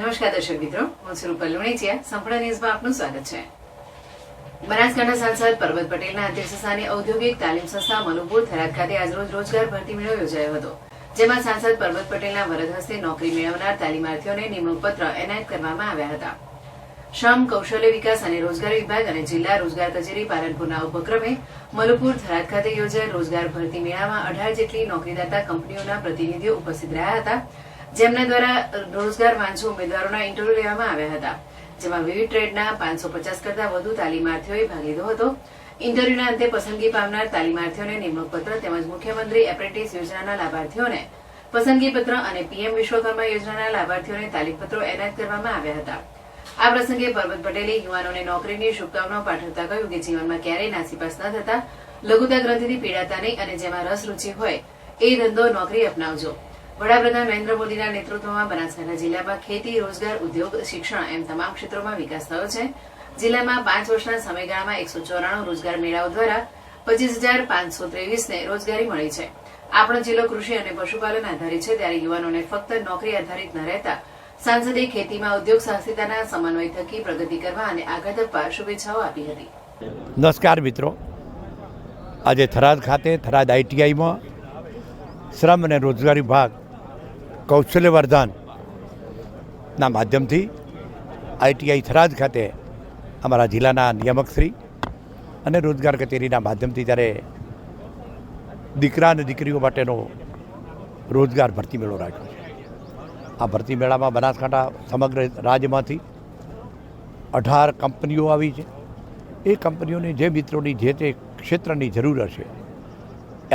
નમસ્કાર દર્શક મિત્રો, હું છું લુણેચિયા. સંપૂર્ણ ન્યૂઝમાં આપનું સ્વાગત છે. બનાસકાંઠા સાંસદ પરબત પટેલના અધ્યક્ષસ્થાને ઔદ્યોગિક તાલીમ સંસ્થા મનુપુર થરાદ ખાતે આજરોજ રોજગાર ભરતી મેળો યોજાયો હતો, જેમાં સાંસદ પરબત પટેલના વરદ હસ્તે નોકરી મેળવનાર તાલીમાર્થીઓને નિમણૂક પત્ર એનાયત કરવામાં આવ્યા હતા. શ્રમ, કૌશલ્ય વિકાસ અને રોજગાર વિભાગ અને જિલ્લા રોજગાર કચેરી પાલનપુરના ઉપક્રમે મલુપુર થરાદ ખાતે યોજાયેલ રોજગાર ભરતી મેળામાં અઢાર જેટલી નોકરીદાતા કંપનીઓના પ્રતિનિધિઓ ઉપસ્થિત રહ્યા હતા. જેમના દ્વારા રોજગાર વાંચુ ઉમેદવારોના ઇન્ટરવ્યુ લેવામાં આવ્યા હતા, જેમાં વિવિધ ટ્રેડના પાંચસો પચાસ કરતા વધુ તાલીમાર્થીઓએ ભાગ લીધો હતો. ઇન્ટરવ્યુના અંતે પસંદગી પામનાર તાલીમાર્થીઓને નિમણૂક પત્ર તેમજ મુખ્યમંત્રી એપ્રેન્ટિસ યોજનાના લાભાર્થીઓને પસંદગી પત્ર અને પીએમ વિશ્વકર્મા યોજનાના લાભાર્થીઓને તાલીમપત્રો એનાયત કરવામાં આવ્યા હતા. આ પ્રસંગે પરબત પટેલે યુવાનોને નોકરીની શુભકામનાઓ પાઠવતા કહ્યું કે જીવનમાં ક્યારેય નાસીપાસ ન થતા. લઘુતા ગ્રંથિથી પીડાતા નહીં અને જેમાં રસ રૂચિ હોય, એ ધંધો નોકરી અપનાવજો. વડાપ્રધાન નરેન્દ્ર મોદીના નેતૃત્વમાં બનાસકાંઠા જિલ્લામાં ખેતી, રોજગાર, ઉદ્યોગ, શિક્ષણ એમ તમામ ક્ષેત્રોમાં વિકાસ થયો છે. જિલ્લામાં પાંચ વર્ષના સમયગાળામાં એકસો ચોરાણું રોજગાર મેળાઓ દ્વારા પચીસ હજાર પાંચસો ત્રેવીસને રોજગારી મળી છે. આપણો જિલ્લો કૃષિ અને પશુપાલન આધારિત છે. ત્યારે યુવાનોને ફક્ત નોકરી આધારિત ન રહેતા સાંસદે ખેતીમાં ઉદ્યોગ સાહસિકતાના સમન્વય થકી પ્રગતિ કરવા અને આગળ ધપવા શુભેચ્છાઓ આપી હતી. નમસ્કાર મિત્રો. આજે થરાદ ખાતે, થરાદ આઈટીઆઈમાં શ્રમ અને રોજગાર વિભાગ કૌશલ્યવર્ધનના માધ્યમથી આઈટીઆઈ થરાદ ખાતે અમારા જિલ્લાના નિયામકશ્રી અને રોજગાર કચેરીના માધ્યમથી જ્યારે દીકરા અને દીકરીઓ માટેનો રોજગાર ભરતી મેળો રાખ્યો છે. આ ભરતી મેળામાં બનાસકાંઠા સમગ્ર રાજ્યમાંથી અઢાર કંપનીઓ આવી છે. એ કંપનીઓની જે મિત્રોની જે તે ક્ષેત્રની જરૂર હશે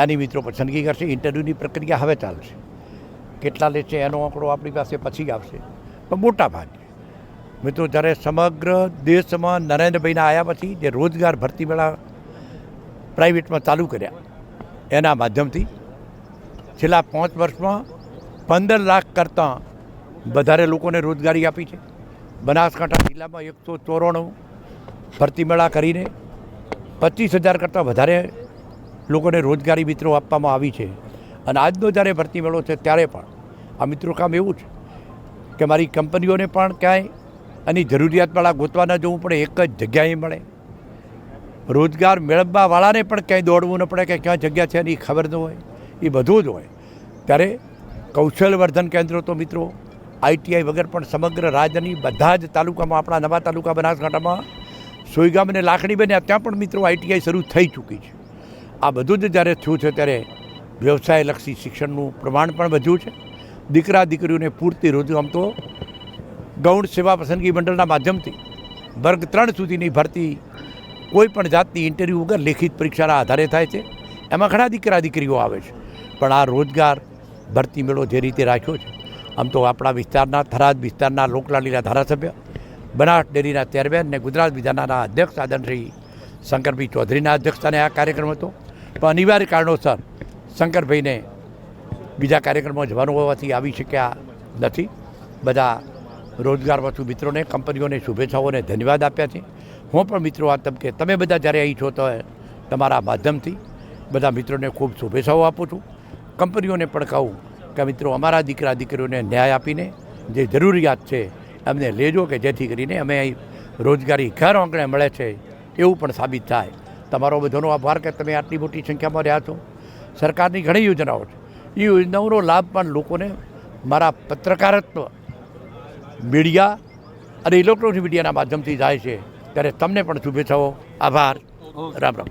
એની મિત્રો પસંદગી કરશે, ઇન્ટરવ્યૂની પ્રક્રિયા હવે ચાલશે. કેટલા લે છે, એનો આંકડો આપણી પાસે પછી આવશે. પણ મોટા ભાગે, મિત્રો, જ્યારે સમગ્ર દેશમાં નરેન્દ્રભાઈના આવ્યા પછી જે રોજગાર ભરતી મેળા પ્રાઇવેટમાં ચાલુ કર્યા, એના માધ્યમથી છેલ્લા પાંચ વર્ષમાં પંદર લાખ કરતાં વધારે લોકોને રોજગારી આપી છે. બનાસકાંઠા જિલ્લામાં એકસો ચોરાણું ભરતી મેળા કરીને પચીસ હજાર કરતાં વધારે લોકોને રોજગારી મિત્રો આપવામાં આવી છે. અને આજનો જ્યારે ભરતી મેળો છે, ત્યારે પણ આ મિત્રો કામ એવું છે કે મારી કંપનીઓને પણ ક્યાંય એની જરૂરિયાતવાળા ગોતવા ન જવું પડે, એક જ જગ્યાએ મળે. રોજગાર મેળવવાવાળાને પણ ક્યાંય દોડવું ન પડે કે ક્યાં જગ્યા છે એની ખબર ન હોય. એ બધું જ હોય. ત્યારે કૌશલ્યવર્ધન કેન્દ્રો તો મિત્રો આઈટીઆઈ વગર પણ સમગ્ર રાજ્યની બધા જ તાલુકામાં, આપણા નવા તાલુકા બનાસકાંઠામાં સોયગામ અને લાખણી બન્યા, ત્યાં પણ મિત્રો આઈટીઆઈ શરૂ થઈ ચૂકી છે. આ બધું જ જ્યારે થયું છે ત્યારે વ્યવસાયલક્ષી શિક્ષણનું પ્રમાણ પણ વધ્યું છે. દીકરા દીકરીઓને પૂરતી રોજગાર આમ તો ગૌણ સેવા પસંદગી મંડળના માધ્યમથી વર્ગ ત્રણ સુધીની ભરતી કોઈ પણ જાતની ઇન્ટરવ્યૂ વગર લેખિત પરીક્ષાના આધારે થાય છે. એમાં ઘણા દીકરા દીકરીઓ આવે છે. પણ આ રોજગાર ભરતી મેળો જે રીતે રાખ્યો છે, આમ તો આપણા વિસ્તારના થરાદ વિસ્તારના લોકલાલીના ધારાસભ્ય, બનાસ ડેરીના ચેરમેન અને ગુજરાત વિધાનના અધ્યક્ષ આદરશ્રી શંકરભાઈ ચૌધરીના અધ્યક્ષસ્થાને આ કાર્યક્રમ હતો. પણ અનિવાર્ય કારણોસર શંકરભાઈને બીજા કાર્યક્રમમાં જવાનું હોવાથી આવી શક્યા નથી. બધા રોજગાર વસ્તુ મિત્રોને, કંપનીઓને શુભેચ્છાઓને ધન્યવાદ આપ્યા છે. હું પણ મિત્રો આ તબકે તમે બધા જ્યારે અહીં છો તો તમારા માધ્યમથી બધા મિત્રોને ખૂબ શુભેચ્છાઓ આપું છું. કંપનીઓને પણ કહું કે મિત્રો, અમારા દીકરા દીકરીઓને ન્યાય આપીને જે જરૂરિયાત છે એમને લેજો કે જેથી કરીને અમે અહીં રોજગારી ઘર આંગણે મળે છે એવું પણ સાબિત થાય. તમારો બધાનો આભાર કે તમે આટલી મોટી સંખ્યામાં રહ્યા છો. સરકારની ઘણી યોજનાઓ છે. એ યોજનાઓનો લાભ પણ લોકોને મારા પત્રકારત્વ, મીડિયા અને ઇલેક્ટ્રોનિક મીડિયાના માધ્યમથી જાય છે. ત્યારે તમને પણ શુભેચ્છાઓ. આભાર. રામ રામ.